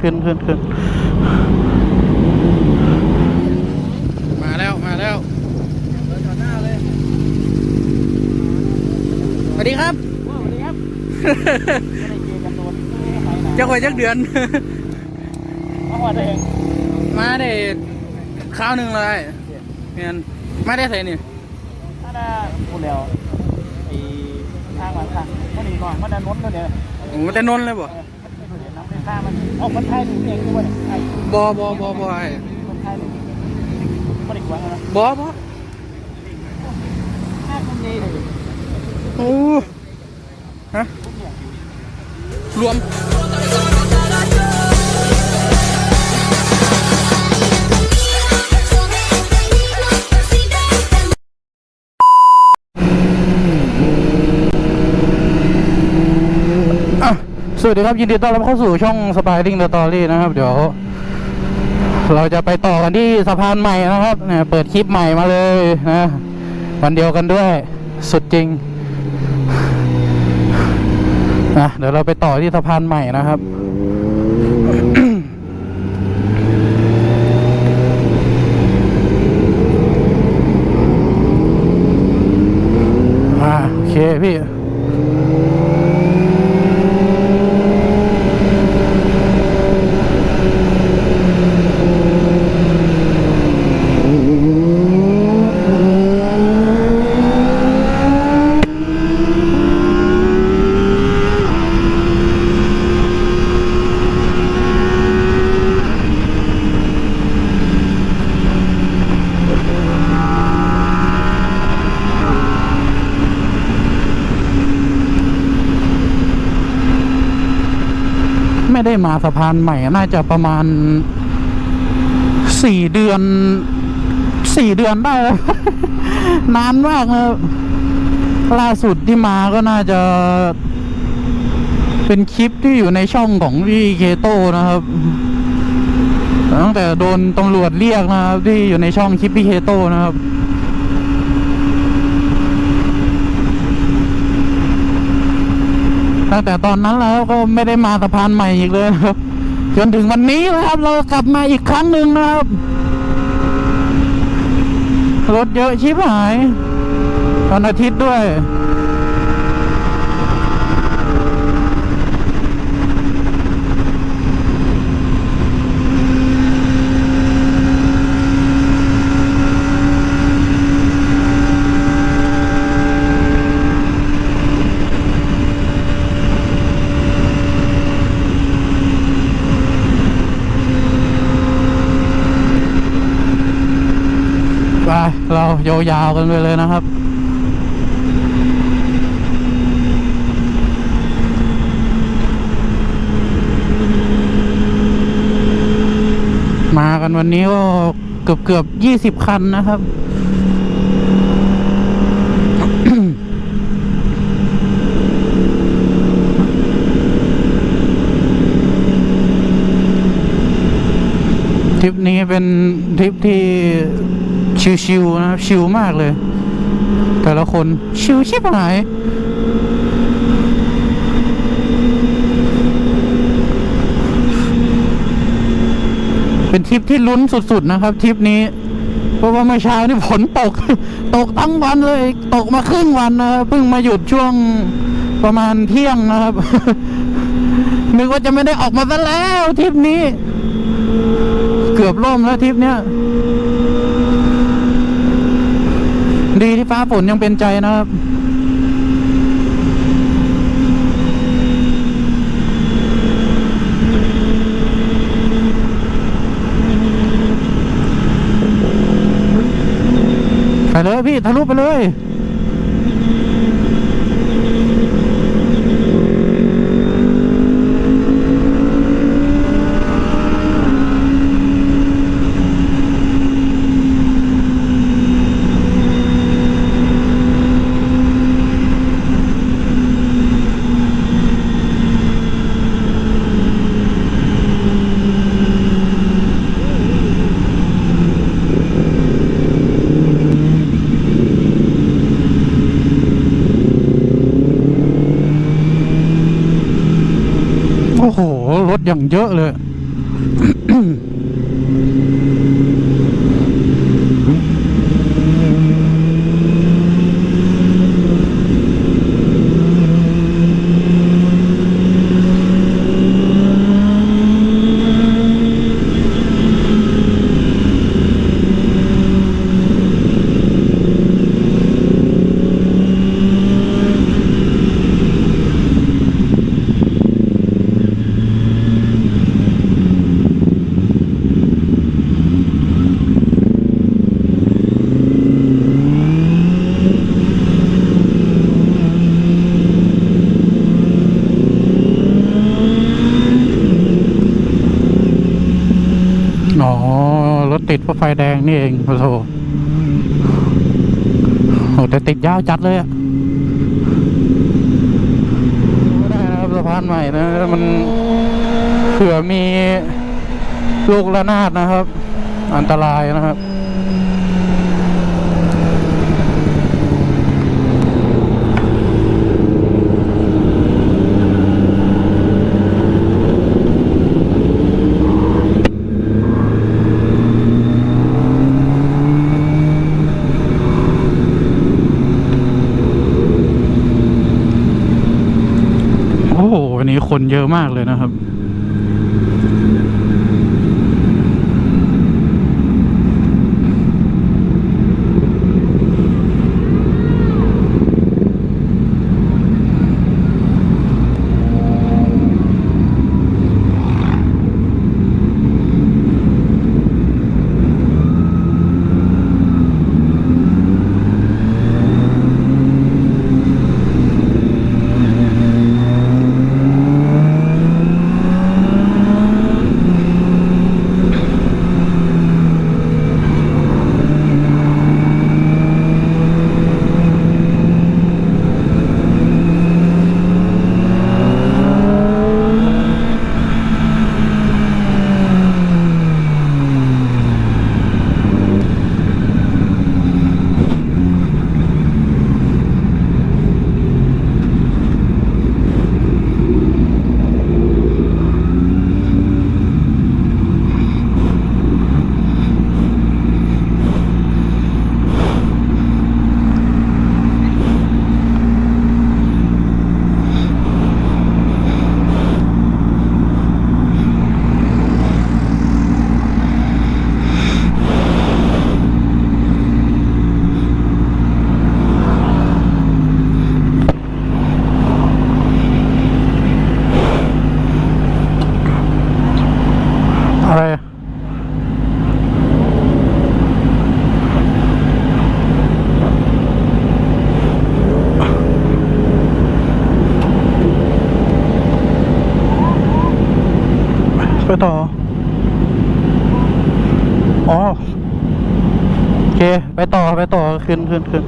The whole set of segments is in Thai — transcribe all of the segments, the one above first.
ไปต่อไปต่อขึ้นขึ้นขึ้นมาแล้วมาแล้วสวัสดีครับสวัสดีครับไม่ได้เจอกันโดนไม่ได้ไปไหนจะคอยจักเดือนมาหัวตัวเองมาได้ข้าวหนึ่งเลยเนียนมาได้ใส่นี่ถ้าได้พูดแล้วไอ้ทางหลังทางมันนี่ก่อนมันดันน้นตัวเดียวโอ้แต่นนท์เลยบ่เออมันเห็นน้ำใน ข้ามันออามันไทยดูเองด้วยไอ้บอบอบอบอไอ้คนไทยดูไม่ได้กวางนะบอบอห้าคนดีเลยโอ้ฮะรวม สวัสดีครับยินดีต้อนรับเข้าสู่ช่อง Spiding the Story นะครับ เดี๋ยว เราจะไปต่อกันที่สะพานใหม่นะครับเนี่ยเปิดคลิปใหม่มาเลยนะวันเดียวกันด้วย สุดจริงนะเดี๋ยวเราไปต่อที่สะพานใหม่นะครับอ่าโอเคพี่ ไม่ได้มาสะพานใหม่น่าจะประมาณสี่เดือนสี่เดือนได้ นานมากนะล่าสุดที่มาก็น่าจะ เป็นคลิปที่อยู่ในช่องของพี่เคโตนะครับตั้งแต่โดนตำรวจเรียกนะครับที่อยู่ในช่องคลิปพี่เคโตนะครับ ตั้งแต่ตอนนั้นแล้วก็ไม่ได้มาสะพานใหม่อีกเลยครับ จนถึงวันนี้นะครับ เรากลับมาอีกครั้งหนึ่งนะครับ รถเยอะชิบหายวันอาทิตย์ด้วย เรายาวๆกันไปเลยนะครับมากันวันนี้ก็เกือบเกือบยี่สิบคันนะครับ ทริปนี้เป็นทริปที่ ชิวๆนะครับชิวมากเลย แต่ละคนชิวชิบหายเป็นทริปที่ลุ้นสุดๆนะครับทริปนี้ เพราะว่าเมื่อเช้านี่ฝนตก ตกทั้งวันเลย ตกมาครึ่งวันนะครับเพิ่งมาหยุดช่วงประมาณเที่ยงนะครับนึกว่าจะไม่ได้ออกมาซะแล้วทริปนี้ เกือบล่มแล้วทริปเนี้ย ดีที่ ฟ้าฝนยังเป็นใจนะครับไปเลยพี่ทะลุไปเลย รถอย่างเยอะเลย อ๋อ พราะไฟแดงนี่เองโอ้โหโหแต่ติดยาวจัดเลยอะไม่ได้นะครับสะพานใหม่นะ มันเผื่อมีลูกระนาดนะครับ อันตรายนะครับ คนเยอะมากเลยนะครับ อะไรอะไปต่อ อ๋อ โอเค ไปต่อขึ้นขึ้นขึ้น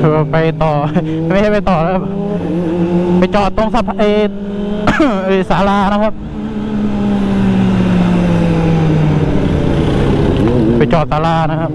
เออไปต่อ ไม่ให้ไปต่อแล้วไปจอดตรงสะพานเอเออศาลานะครับ ไปจอดศาลานะครับ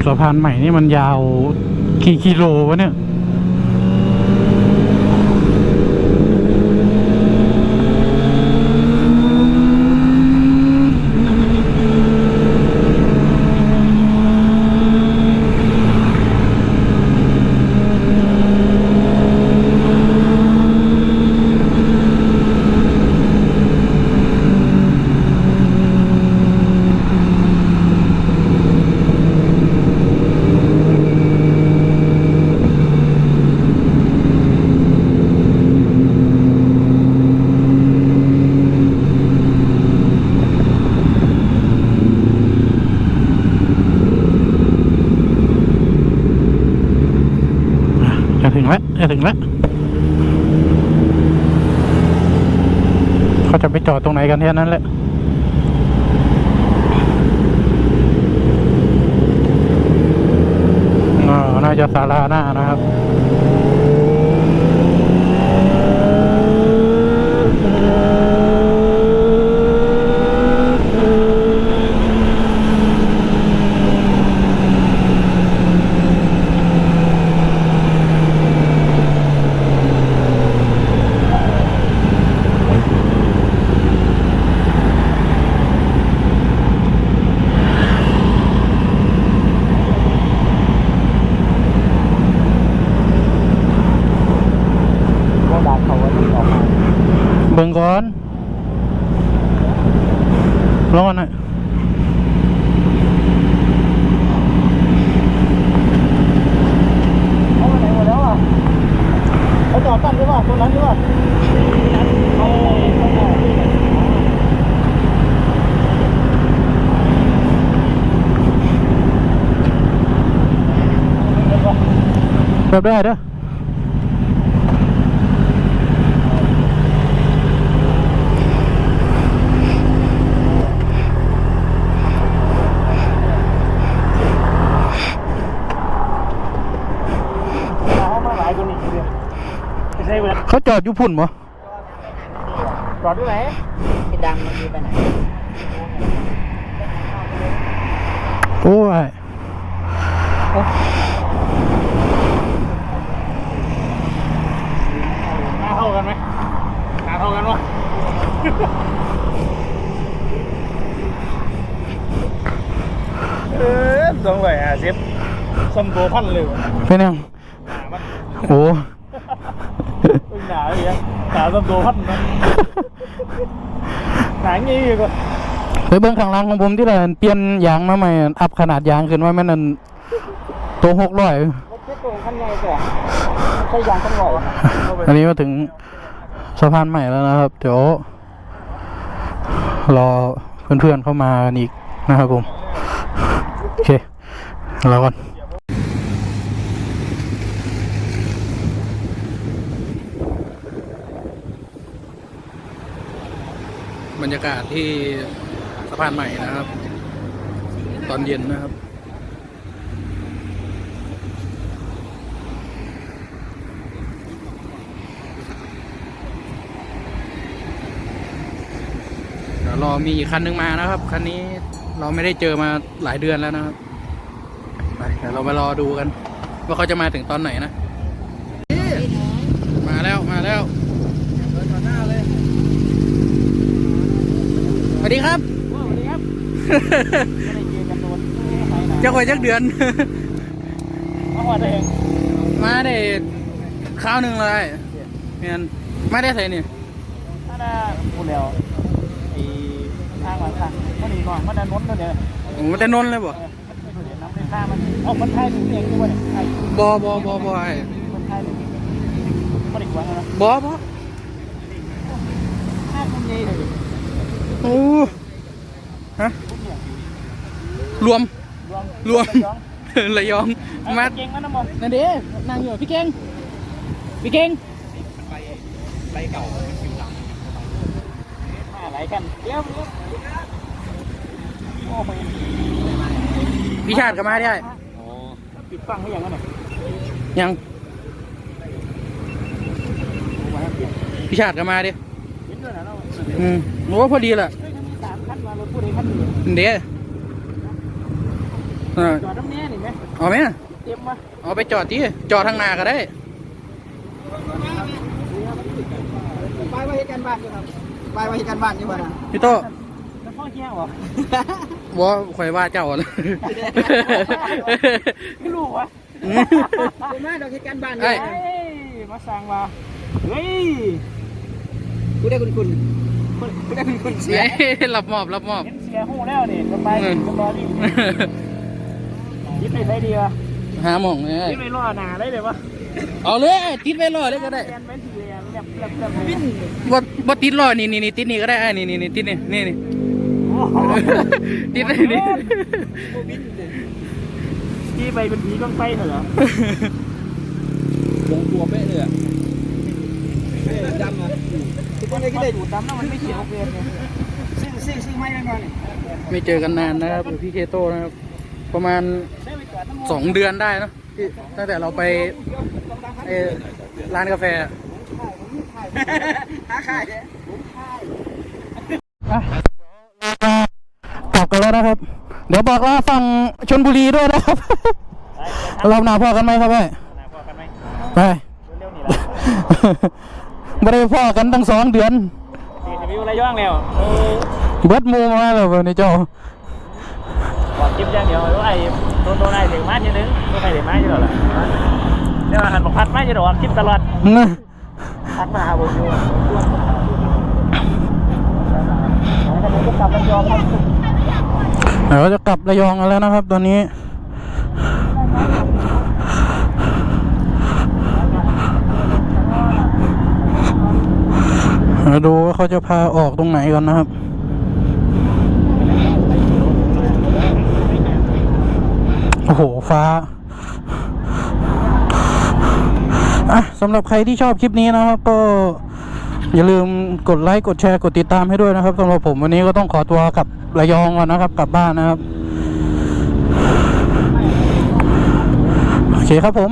โสะ พานใหม่นี่มันยาวกี่กิโลวะเนี่ย อะจะถึงแล้วจะถึงแล้ว ไปจอดตรงไหนกันแค่นั้นแหละอ๋อน่าจะศาลาหน้านะครับ ว่าดาเขาว่าต้องออกมาเบิ่งก่อนร้อนอะเขาไปไหนหมดแล้วอะเขาจอดตั้งหรือเปล่าตรงนั้นหรือเปล่าเขาเขาจอดที่ไหนแบบได้เด้อ เขามาหลายคนอีกทีเดียวไม่ใช่เว้ย เขา จอดอยู่พุ่นบ่จอดด้วยไหนพี่ดังมันมีไปไหนโอ้ยหน้าเท่ากันไหมหน้าเท่ากันวะเออสองร้อยห้าสิบสมตัวพันเลยวะเป็นยังหนามันโอ้อึ้ง หนาเลยอะหนาสมตัวพันนะหนางี้อีกว่าไปเบิ่งข้างหล่างของผมที่ละเปลี่ยนยางมาใหม่อัพขนาดยางขึ้นว่าแม่นอันตัวหกร้อยรถเช็คตัวขั้นใหญ่แต่ใช่ยางขั้นหล่ออันนี้มาถึงสะพานใหม่แล้วนะครับ เดี๋ยวรอเพื่อนๆเข้ามากันอีกนะครับผม โอเครอก่อน บรรยากาศที่สะพานใหม่นะครับ ตอนเย็นนะครับเดี๋ยวรอมีอีกคันนึงมานะครับ คันนี้เราไม่ได้เจอมาหลายเดือนแล้วนะครับ ไปเดี๋ยวเรามารอดูกัน ว่าเขาจะมาถึงตอนไหนนะ มาแล้วมาแล้วส วัสดีครับสวัสดีครับไม่ได้เจอกันโดนไปไหนจะคอยจักเดือนเอาหัวตัวเองมาได้ข้าวหนึ่งเลยเมียนไม่ได้ใส่นี่ถ้าได้พูดแล้วไอ้ทางหลังทางมันนี่ก่อนมันดันน้นตัวเดียวผมมันจะนนเลยบ่เออมันไม่ดูเดี๋ยวน้ำในท่ามันเอามันไทยถึงเองด้วยไอ้บอบอบอบอไอ้มันไทยถึงมันอีกวันนะบอบอท่าคุณยัยเลย โอ้ฮะรวมรวมระยองมามาเก่งมันนะมองนั่นเด้นั่งอยู่พี่เก่งพี่เก่งอะไรกันเดี๋ยวเดี๋ยวโอ้ไปพี่ชาติก็มาได้ปิดฟังให้ยังไงเนี่ยยังมาให้ปิดพี่ชาติก็มาดิ อืมโอ้พอดีแหละเฮ้ยถ้ามีสามคันมารถผู้ใดคันหนึ่งเด้เออจอดน้ำแน่นี่ไหมเอาไหมเต็มวะเอาไปจอดที่จอดทางหน้าก็ได้ไปว่าเหตุการณ์บ้านอยู่ครับไปว่าเหตุการณ์บ้านอยู่วะนะพี่โตแล้วพ่อเที่ยวเหรอบัวข่อยว่าเจ้าเลยไม่รู้วะอืมเป็นมาดอกเหตุการณ์บ้านไอ้เฮ้ยมาสั่งมาเฮ้ยกูได้คุณคุณ กูได้คุณคุณเสียเอ้ยรับมอบรับมอบเห็นเสียหูแล้วนี่ก็ไปก็รอดิยิบไปใช้ดีวะหาหมองเลยยิบไปรอหนาได้เลยวะเอาเลยติดไว้รอเลยก็ได้เรียนเป็นทีเรียนแลบแลบแลบบินบ่บ่ติดรอนี่นี่นี่ติดนี่ก็ได้ไอ้นี่นี่นี่ติดนี่นี่นี่ติดไว้นี่ที่ไปเป็นผีต้องไปเหรอ ลงตัวเป๊ะเลยอะ ดำอะทุก คนได้ก็ได้ดูดำแล้วมันไม่เขียวเกินเลยซื้อซื้อซื้อไม้กันก่อนนี่ไม่เจอกันนานนะครับกับพี่เคโต้นะครับ ประมาณซื้อไปก่อนน้ำมันสองเดือนได้เนอะที่ตั้งแต่เราไปเอ่อร้านกาแฟหาขายเนี่ยอะกลับกันแล้วนะครับ เดี๋ยวบอกลาฝั่งชนบุรีด้วยนะครับรอบหน้าพ่อกันไหมครับแม่พอกันไหมไป เร็วๆนี่แหละ ไม่ได้พ่อกันตั้งสองเดือนสี่สิบวิวอะไรย่องแล้วเออเบิดหมูมาแล้ววันนี้เจ้าบอกคลิปอย่างเดียวว่าไอ้โดนโดนไอ้ถึงมาทีนึงโดนไอ้ถึงมาทีเดียวล่ะเดี๋ยวหันบอกพัดมาจะดอกคลิปตลอดนะพัดมาหาผมอยู่แล้วผมก็กลับระยองครับเดี๋ยวจะกลับระยองกันแล้วนะครับตอนนี้ มาดูว่าเขาจะพาออกตรงไหนกันนะครับ โอ้โห ฟ้าอะสำหรับใครที่ชอบคลิปนี้นะครับ ก็อย่าลืมกดไลค์ กดแชร์ กดติดตามให้ด้วยนะครับสำหรับผมวันนี้ก็ต้องขอตัวกลับระยองก่อนนะครับ กลับบ้านนะครับ โอเคครับผม